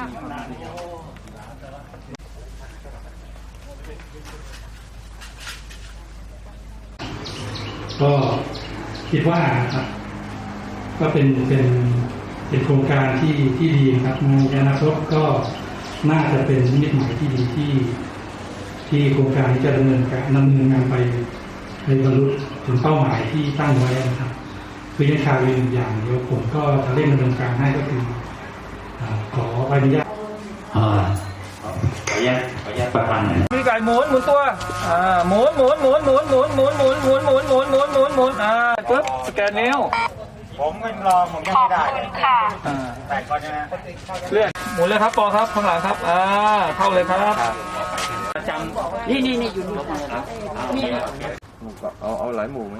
ก็คิดว่านะครับ ก็เป็นเป็นเป็นโครงการที่ที่ดีครับในอนาคตก็น่าจะเป็นนิมิตหมายที่ดีที่ ที่โครงการนี้จะดำเนินการดำเนินงานไปในบรรลุถึงเป้าหมายที่ตั้งไว้นะครับคือยังขาดอีกหนึ่งอย่างเดียวผมก็จะเร่งดำเนินการให้ก็คือขอ ขออนุญาตอ่าขออนุญาตขออนุญาตประพันธ์หน่อยนะมีไก่หมุนหมุนตัวอ่าหมุนหมุนหมุนหมุนหมุนหมุนหมุนหมุนหมุนหมุนหมุนหมุนหมุนหมุนอ่าปึ๊บสแกนนิ้วผมไม่ลองผมยังไม่ได้เลยอ่าแต่ก่อนนะเลื่อนหมุนเลยครับปอครับข้างหลังครับอ่าเข้าเลยครับประจำนี่นี่นี่อยู่นี่ครับนี่เอาเอาหลายหมู่ไหม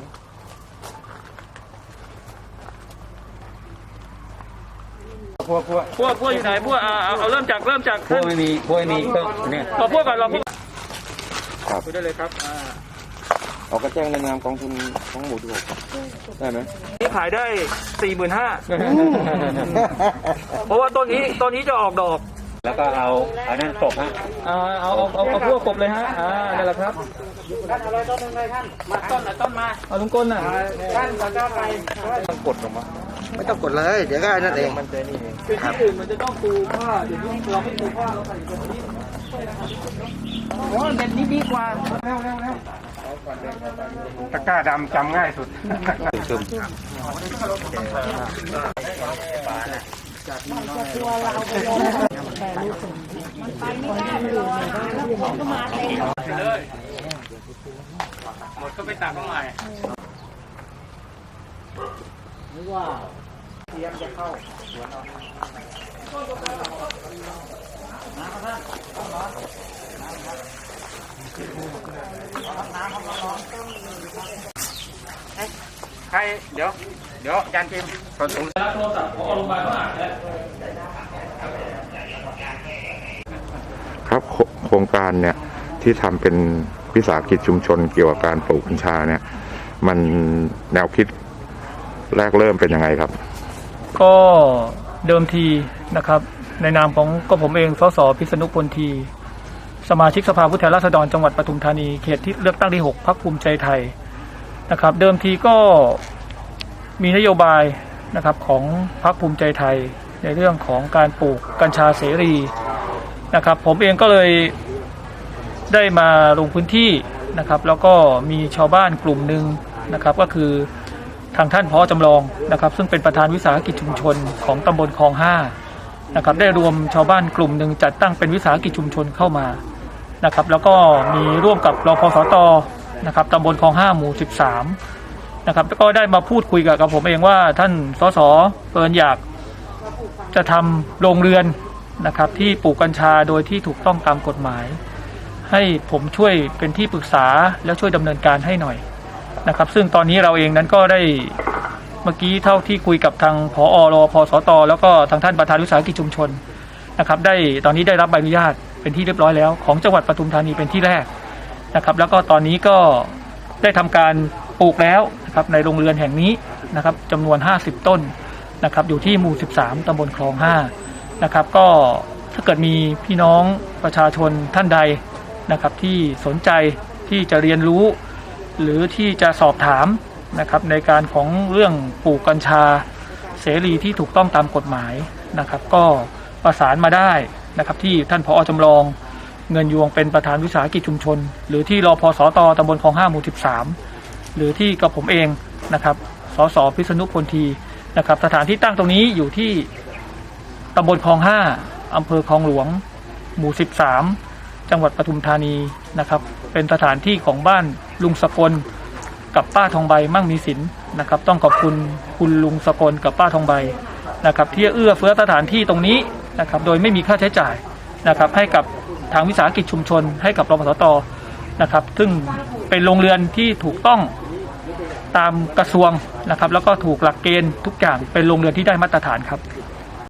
พวกพวกพวกพวกอยู่ไหนพวกอ่าเอาเอาเริ่มจากเริ่มจากพวกไม่มีพวกไม่มีก็เนี่ยเอาพวกก่อนเราพวกคุยได้เลยครับอ่าเอากระแจ้งในนามกองทุนของหมู่ที่หกได้ไหมนี่ขายได้สี่หมื่นห้าเพราะว่าต้นนี้ต้นนี้จะออกดอก แล้วก็เอาเอานั่นตกฮะอ่าเอาเอาเอาเอาพวกกบเลยฮะอ่านี่นแหละครับท่านเอาเลยต้นหนึ่งเลยท่านมาต้นไหนต้นมาเอาลุงก้นน่ะท่านก็จะไปต้องกดลงมา ไม่ต้องกดเลย เดี๋ยวก็ไอ้นั่นเองมันจะนี่เองคือที่อื่นมันจะต้องปูผ้าเดี๋ยวนี้เราไม่ปูผ้าเราใส่ตรงนี้โอ้ยเป็นนี้ดีกว่าเร็วเร็วเร็วตะกร้าดำจำง่ายสุดซึมเลยหมดก็ไปตักข้างใหม่ ใครเดี๋ยว เดี๋ยวอาจารย์พิมพ์ขอถุงแล้วโทรศัพท์ของโรงพยาบาลเขาอ่านแล้วครับโครงการเนี่ยที่ทำเป็นวิสาหกิจชุมชนเกี่ยวกับการปลูกกัญชาเนี่ย มันแนวคิด แรกเริ่มเป็นยังไงครับ ก็เดิมทีนะครับ ในนามของก็ผมเองสสพิษณุพลที สมาชิกสภาผู้แทนราษฎรจังหวัดปทุมธานีเขตที่เลือกตั้งที่6พักภูมิใจไทยนะครับ เดิมทีก็มีนโยบายนะครับของพักภูมิใจไทยในเรื่องของการปลูกกัญชาเสรีนะครับ ผมเองก็เลยได้มาลงพื้นที่นะครับ แล้วก็มีชาวบ้านกลุ่มหนึ่งนะครับ ก็คือ ทางท่านพอจำลองนะครับ ซึ่งเป็นประธานวิสาหกิจชุมชนของตำบลคลองห้านะครับได้รวมชาวบ้านกลุ่มหนึ่งจัดตั้งเป็นวิสาหกิจชุมชนเข้ามานะครับ แล้วก็มีร่วมกับรพสตนะครับตำบลคลองห้าหมู่ 13นะครับแล้วก็ได้มาพูดคุยกับกับผมเองว่าท่านสสเปินอยากจะทำโรงเรือนนะครับที่ปลูกกัญชาโดยที่ถูกต้องตามกฎหมาย ให้ผมช่วยเป็นที่ปรึกษาแล้วช่วยดำเนินการให้หน่อย นะครับ ซึ่งตอนนี้เราเองนั้นก็ได้เมื่อกี้เท่าที่คุยกับทางผอรอพสตแล้วก็ทางท่านประธานวิสาหกิจชุมชนนะครับ ได้ตอนนี้ได้รับใบอนุญาตเป็นที่เรียบร้อยแล้ว ของจังหวัดปทุมธานีเป็นที่แรกนะครับ แล้วก็ตอนนี้ก็ได้ทำการปลูกแล้วนะครับในโรงเรือนแห่งนี้นะครับจำนวน 50 ต้นนะครับ อยู่ที่หมู่ 13ตำบลคลอง5นะครับ ก็ถ้าเกิดมีพี่น้องประชาชนท่านใดนะครับ ที่สนใจที่จะเรียนรู้ หรือที่จะสอบถามนะครับในการของเรื่องปลูกกัญชาเสรีที่ถูกต้องตามกฎหมายนะครับ ก็ประสานมาได้นะครับที่ท่านผอจำลองเงินยวงเป็นประธานวิสาหกิจชุมชน หรือที่รอพสตตำบลคลองห้าหมู่13หรือที่กับผมเองนะครับสสพิษณุพลทีนะครับ สถานที่ตั้งตรงนี้อยู่ที่ตำบลคลองห้าอำเภอคลองหลวง หมู่13 จังหวัดปทุมธานีนะครับ เป็นสถานที่ของบ้านลุงสกลกับป้าทองใบมั่งมีสินนะครับ ต้องขอบคุณคุณลุงสกลกับป้าทองใบนะครับ ที่เอื้อเฟื้อสถานที่ตรงนี้นะครับ โดยไม่มีค่าใช้จ่ายนะครับ ให้กับทางวิสาหกิจชุมชน ให้กับรมสตนะครับ ซึ่งเป็นโรงเรือนที่ถูกต้องตามกระทรวงนะครับ แล้วก็ถูกหลักเกณฑ์ทุกอย่างเป็นโรงเรือนที่ได้มาตรฐานครับ